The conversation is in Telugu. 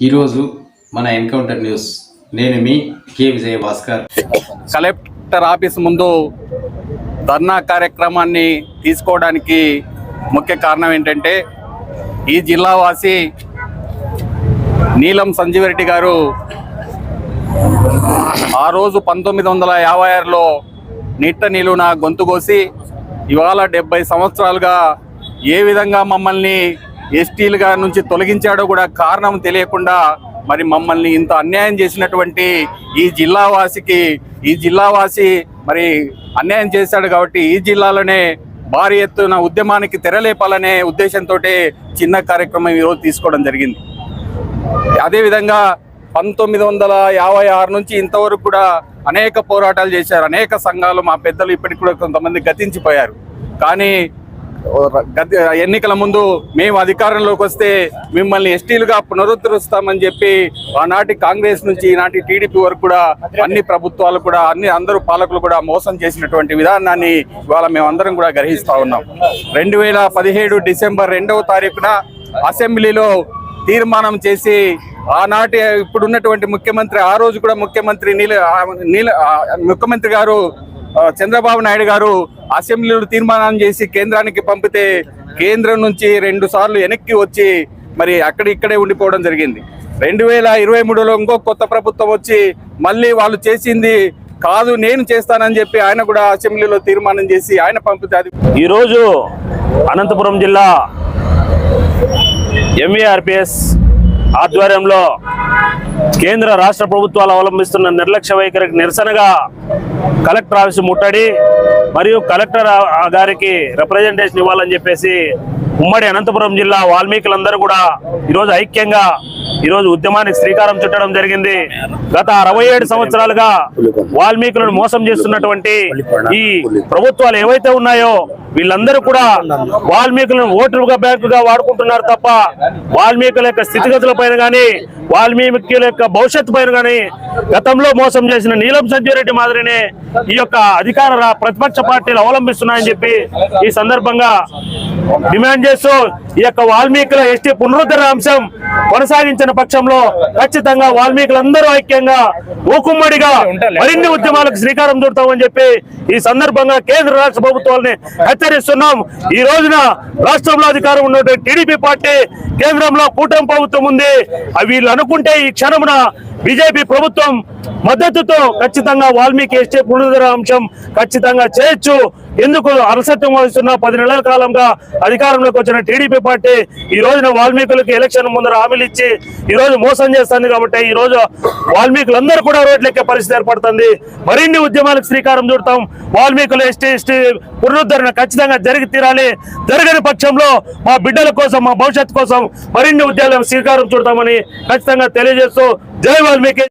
ఈరోజు మన ఎన్కౌంటర్ న్యూస్. నేను మీ K Vijaya Bhaskar. Collector office ముందు ధర్నా కార్యక్రమాన్ని తీసుకోవడానికి ముఖ్య కారణం ఏంటంటే ఈ జిల్లావాసి నీలం సంజీవరెడ్డి గారు ఆ రోజు పంతొమ్మిది వందల యాభై ఆరులో నిట్ట నిలువున గొంతు కోసి ఇవాళ డెబ్బై సంవత్సరాలుగా ఏ విధంగా మమ్మల్ని ఎస్టీలుగా నుంచి తొలగించాడో కూడా కారణం తెలియకుండా మరి మమ్మల్ని ఇంత అన్యాయం చేసినటువంటి ఈ జిల్లావాసికి ఈ జిల్లావాసి మరి అన్యాయం చేశాడు కాబట్టి ఈ జిల్లాలోనే భారీ ఎత్తున ఉద్యమానికి తెరలేపాలనే ఉద్దేశంతో చిన్న కార్యక్రమం ఈరోజు తీసుకోవడం జరిగింది. అదేవిధంగా పంతొమ్మిది వందల యాభై ఆరు నుంచి ఇంతవరకు కూడా అనేక పోరాటాలు చేశారు. అనేక సంఘాలు మా పెద్దలు ఇప్పటికి కూడా కొంతమంది గతించిపోయారు. కానీ ఎన్నికల ముందు మేము అధికారంలోకి వస్తే మిమ్మల్ని ఎస్టీలుగా పునరుద్ధరిస్తామని చెప్పి ఆనాటి కాంగ్రెస్ నుంచి ఈనాటి టీడీపీ వరకు కూడా అన్ని ప్రభుత్వాలు కూడా అన్ని అందరూ పాలకులు కూడా మోసం చేసినటువంటి విధానాన్ని ఇవాళ మేమందరం కూడా గ్రహిస్తా ఉన్నాం. రెండు వేల పదిహేడు డిసెంబర్ రెండవ తారీఖున అసెంబ్లీలో తీర్మానం చేసి ఆనాటి ఇప్పుడున్నటువంటి ముఖ్యమంత్రి ఆ రోజు కూడా ముఖ్యమంత్రి నీల నీల ముఖ్యమంత్రి గారు చంద్రబాబు నాయుడు గారు అసెంబ్లీలో తీర్మానం చేసి కేంద్రానికి పంపితే కేంద్రం నుంచి రెండు సార్లు వెనక్కి వచ్చి మరి అక్కడ ఇక్కడే ఉండిపోవడం జరిగింది. రెండు వేల ఇరవై మూడులో ఇంకో కొత్త ప్రభుత్వం వచ్చి మళ్ళీ వాళ్ళు చేసింది కాదు నేను చేస్తానని చెప్పి ఆయన కూడా అసెంబ్లీలో తీర్మానం చేసి ఆయన పంపితే అది ఈరోజు అనంతపురం జిల్లా ఎంవీఆర్పిఎస్ ఆధ్వర్యంలో కేంద్ర రాష్ట్ర ప్రభుత్వాలు అవలంబిస్తున్న నిర్లక్ష్య వైఖరికి నిరసనగా కలెక్టర్ ఆఫీస్ ముట్టడి మరియు కలెక్టర్ గారికి రిప్రజెంటేషన్ ఇవ్వాలని చెప్పేసి ఉమ్మడి అనంతపురం జిల్లా వాల్మీకులందరూ కూడా ఈరోజు ఐక్యంగా ఈరోజు ఉద్యమానికి శ్రీకారం చుట్టడం జరిగింది. గత అరవై ఏడు సంవత్సరాలుగా వాల్మీకులను మోసం చేస్తున్నటువంటి ఈ ప్రభుత్వాలు ఏవైతే ఉన్నాయో వీళ్ళందరూ కూడా వాల్మీకులను ఓటర్గా బ్యాంకుగా వాడుకుంటున్నారు తప్ప వాల్మీకుల యొక్క స్థితిగతుల పైన కానీ వాల్మీకుల యొక్క భవిష్యత్తు పైన కానీ గతంలో మోసం చేసిన నీలం సంజయరెడ్డి మాదిరినే ఈ యొక్క అధికార ప్రతిపక్ష పార్టీలు అవలంబిస్తున్నాయని చెప్పి ఈ సందర్భంగా డిమాండ్ చేస్తూ ఈ యొక్క వాల్మీకుల ఎస్టీ పునరుద్ధరణ అంశం కొనసాగించిన పక్షంలో ఖచ్చితంగా వాల్మీకులందరూ ఐక్యంగా ఊకుమ్మడిగా మరిన్ని ఉద్యమాలకు శ్రీకారం చుడతామని చెప్పి ఈ సందర్భంగా కేంద్ర రాష్ట్ర ప్రభుత్వాలని హెచ్చరిస్తున్నాం. ఈ రోజున రాష్ట్రంలో అధికారం ఉన్నటువంటి టీడీపీ పార్టీ కేంద్రంలో కూటమి ప్రభుత్వం ఉంది. వీళ్ళు అనుకుంటే ఈ క్షణమున బీజేపీ ప్రభుత్వం మద్దతుతో ఖచ్చితంగా వాల్మీకి ఎస్టీ పునరుద్ధర అంశం ఖచ్చితంగా చేయొచ్చు. ఎందుకు అలసత్వం వహిస్తున్న పది నెలల కాలంగా అధికారంలోకి వచ్చిన టీడీపీ పార్టీ ఈ రోజున వాల్మీకులకు ఎలక్షన్ ముందర హామీలు ఇచ్చి ఈ రోజు మోసం చేస్తుంది కాబట్టి ఈ రోజు వాల్మీకులందరూ కూడా రోడ్లెక్కే పరిస్థితి ఏర్పడుతుంది. మరిన్ని ఉద్యమాలకు శ్రీకారం చుడతాం. వాల్మీకులు ఎస్టీ ఎస్టీ పునరుద్ధరణ ఖచ్చితంగా జరిగి తీరాలి. జరగని పక్షంలో మా బిడ్డల కోసం మా భవిష్యత్తు కోసం మరిన్ని ఉద్యోగాలకు శ్రీకారం చూడతామని ఖచ్చితంగా తెలియజేస్తూ జై వాల్మీకి.